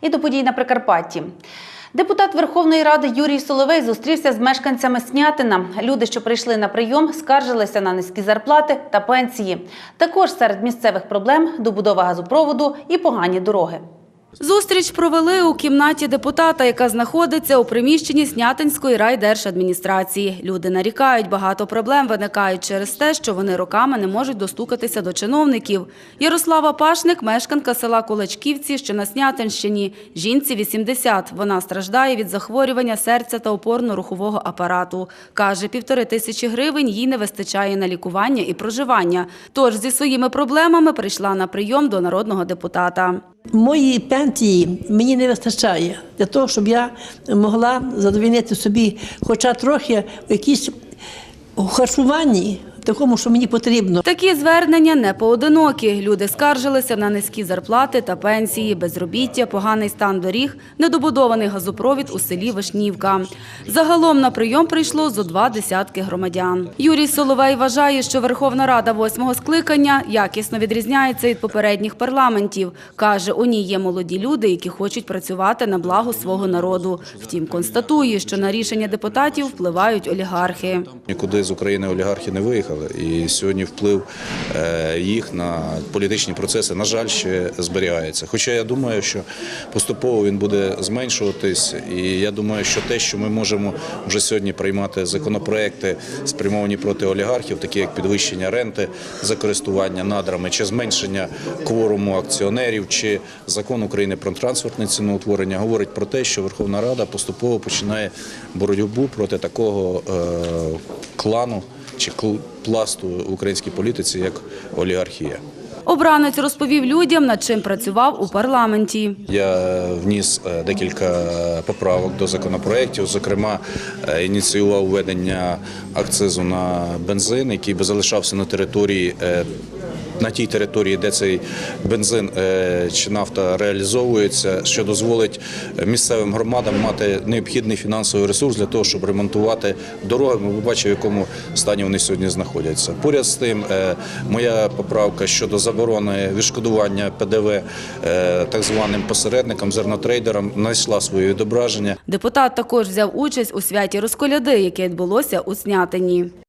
І до подій на Прикарпатті. Депутат Верховної Ради Юрій Соловей зустрівся з мешканцями Снятина. Люди, що прийшли на прийом, скаржилися на низькі зарплати та пенсії. Також серед місцевих проблем добудова газопроводу і погані дороги. Зустріч провели у кімнаті депутата, яка знаходиться у приміщенні Снятинської райдержадміністрації. Люди нарікають, багато проблем виникають через те, що вони роками не можуть достукатися до чиновників. Ярослава Пашник – мешканка села Кулачківці, що на Снятинщині. Жінці 80. Вона страждає від захворювання серця та опорно-рухового апарату. Каже, півтори тисячі гривень їй не вистачає на лікування і проживання. Тож зі своїми проблемами прийшла на прийом до народного депутата. Моєї пенсії мені не вистачає для того, щоб я могла задовільнити собі хоча трохи якісь харчування. Такому, що мені потрібно. Такі звернення не поодинокі. Люди скаржилися на низькі зарплати та пенсії, безробіття, поганий стан доріг, недобудований газопровід у селі Вишнівка. Загалом на прийом прийшло зо два десятки громадян. Юрій Соловей вважає, що Верховна Рада восьмого скликання якісно відрізняється від попередніх парламентів. Каже, у ній є молоді люди, які хочуть працювати на благо свого народу. Втім, констатує, що на рішення депутатів впливають олігархи. Нікуди з України олігархи не виїхали, і сьогодні вплив е, їх на політичні процеси, на жаль, ще зберігається. Хоча я думаю, що поступово він буде зменшуватись, і я думаю, що те, що ми можемо вже сьогодні приймати законопроекти, спрямовані проти олігархів, такі як підвищення ренти за користування надрами, чи зменшення кворуму акціонерів, чи закон України про трансфертне ціноутворення, говорить про те, що Верховна Рада поступово починає боротьбу проти такого е, клану чи пласту в українській політиці, як олігархія. Обранець розповів людям, над чим працював у парламенті. Я вніс е, декілька поправок до законопроєктів. Зокрема, е, ініціював введення акцизу на бензин, який би залишався на території. На тій території, де цей бензин е, чи нафта реалізовується, що дозволить місцевим громадам мати необхідний фінансовий ресурс для того, щоб ремонтувати дороги. Ми побачимо, в якому стані вони сьогодні знаходяться. Поряд з тим, е, моя поправка щодо заборони відшкодування ПДВ е, так званим посередникам, зернотрейдерам, знайшла своє відображення. Депутат також взяв участь у святі Розколяди, яке відбулося у Снятині.